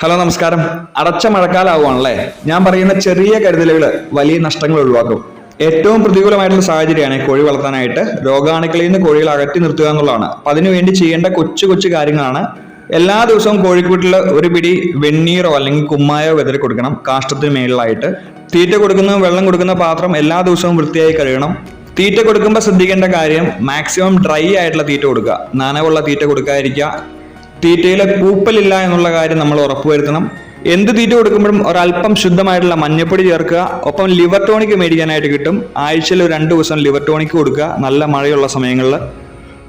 Hello നമസ്കാരം. അടച്ച മഴക്കാലാവുകയാണല്ലേ? ഞാൻ പറയുന്ന ചെറിയ കരുതലുകൾ വലിയ നഷ്ടങ്ങൾ ഒഴിവാക്കും. ഏറ്റവും പ്രതികൂലമായിട്ടുള്ള സാഹചര്യമാണ് കോഴി വളർത്താനായിട്ട് രോഗാണുക്കളിൽ നിന്ന് കോഴികളെ അകറ്റി നിർത്തുക എന്നുള്ളതാണ്. അപ്പൊ അതിനുവേണ്ടി ചെയ്യേണ്ട കൊച്ചു കൊച്ചു കാര്യങ്ങളാണ്. എല്ലാ ദിവസവും കോഴിക്കൂട്ടിൽ ഒരു പിടി വെണ്ണീറോ അല്ലെങ്കിൽ കുമ്മായോ വെതറി കൊടുക്കണം. കാഷ്ടത്തിന് മേളിലായിട്ട്. തീറ്റ കൊടുക്കുന്ന വെള്ളം കൊടുക്കുന്ന പാത്രം എല്ലാ ദിവസവും വൃത്തിയായി കഴുകണം. തീറ്റ കൊടുക്കുമ്പോൾ ശ്രദ്ധിക്കേണ്ട കാര്യം മാക്സിമം ഡ്രൈ ആയിട്ടുള്ള തീറ്റ കൊടുക്കുക. നനവുള്ള തീറ്റ കൊടുക്കാതിരിക്കുക. തീറ്റയിൽ കൂപ്പലില്ല എന്നുള്ള കാര്യം നമ്മൾ ഉറപ്പുവരുത്തണം. എന്ത് തീറ്റ കൊടുക്കുമ്പോഴും ഒരല്പം ശുദ്ധമായിട്ടുള്ള മഞ്ഞപ്പൊടി ചേർക്കുക. ഒപ്പം ലിവർ ടോണിക് മേടിക്കാനായിട്ട് കിട്ടും. ആഴ്ചയിൽ രണ്ട് ദിവസം ലിവർ ടോണിക് കൊടുക്കുക. നല്ല മഴയുള്ള സമയങ്ങളിൽ.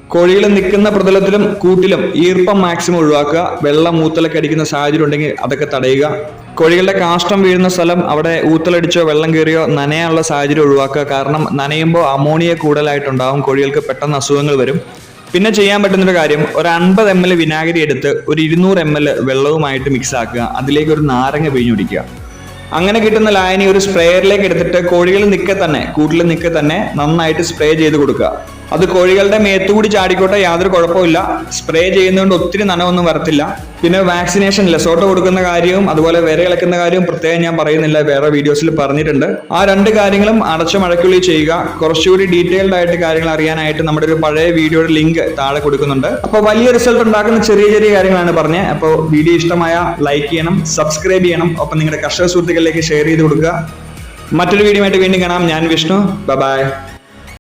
കോഴികൾ നിൽക്കുന്ന പ്രതലത്തിലും കൂട്ടിലും ഈർപ്പം മാക്സിമം ഒഴിവാക്കുക. വെള്ളം ഊത്തലൊക്കെ അടിക്കുന്ന സാഹചര്യം ഉണ്ടെങ്കിൽ അതൊക്കെ തടയുക. കോഴികളുടെ കാഷ്ടം വീഴുന്ന സ്ഥലം അവിടെ ഊത്തലടിച്ചോ വെള്ളം കയറിയോ നനയാനുള്ള സാഹചര്യം ഒഴിവാക്കുക. കാരണം നനയുമ്പോൾ അമോണിയ കൂടുതലായിട്ടുണ്ടാവും. കോഴികൾക്ക് പെട്ടെന്ന് അസുഖങ്ങൾ വരും. പിന്നെ ചെയ്യാൻ പറ്റുന്നൊരു കാര്യം ഒരു അൻപത് എം എൽ വിനാഗിരി എടുത്ത് ഒരു ഇരുന്നൂറ് എം എൽ വെള്ളവുമായിട്ട് മിക്സ് ആക്കുക. അതിലേക്ക് ഒരു നാരങ്ങ പിഴിഞ്ഞു പിഴിഞ്ഞൊടിക്കുക അങ്ങനെ കിട്ടുന്ന ലായനി ഒരു സ്പ്രേയറിലേക്ക് എടുത്തിട്ട് കോഴികൾ നിൽക്കെ തന്നെ കൂട്ടിൽ നിൽക്കെ തന്നെ നന്നായിട്ട് സ്പ്രേ ചെയ്ത് കൊടുക്കുക. അത് കോഴികളുടെ മേത്തുകൂടി ചാടിക്കോട്ടെ യാതൊരു കുഴപ്പമില്ല സ്പ്രേ ചെയ്യുന്നതുകൊണ്ട് ഒത്തിരി നനവൊന്നും വരത്തില്ല. പിന്നെ വാക്സിനേഷൻ ലെസോട്ട് കൊടുക്കുന്ന കാര്യവും അതുപോലെ വിര ഇളക്കുന്ന കാര്യവും പ്രത്യേകം ഞാൻ പറയുന്നില്ല. വേറെ വീഡിയോസിൽ പറഞ്ഞിട്ടുണ്ട്. ആ രണ്ട് കാര്യങ്ങളും അടച്ച മഴയ്ക്കുള്ളിൽ ചെയ്യുക. കുറച്ചുകൂടി ഡീറ്റെയിൽഡ് ആയിട്ട് കാര്യങ്ങൾ അറിയാനായിട്ട് നമ്മുടെ ഒരു പഴയ വീഡിയോയുടെ ലിങ്ക് താഴെ കൊടുക്കുന്നുണ്ട്. അപ്പോൾ വലിയ റിസൾട്ട് ഉണ്ടാക്കുന്ന ചെറിയ ചെറിയ കാര്യങ്ങളാണ് പറഞ്ഞത് അപ്പോൾ വീഡിയോ ഇഷ്ടമായ ലൈക്ക് ചെയ്യണം സബ്സ്ക്രൈബ് ചെയ്യണം. ഒപ്പം നിങ്ങളുടെ കർഷക സുഹൃത്തുക്കളിലേക്ക് ഷെയർ ചെയ്ത് കൊടുക്കുക. മറ്റൊരു വീഡിയോ ആയിട്ട് വീണ്ടും കാണാം. ഞാൻ വിഷ്ണു. ബൈ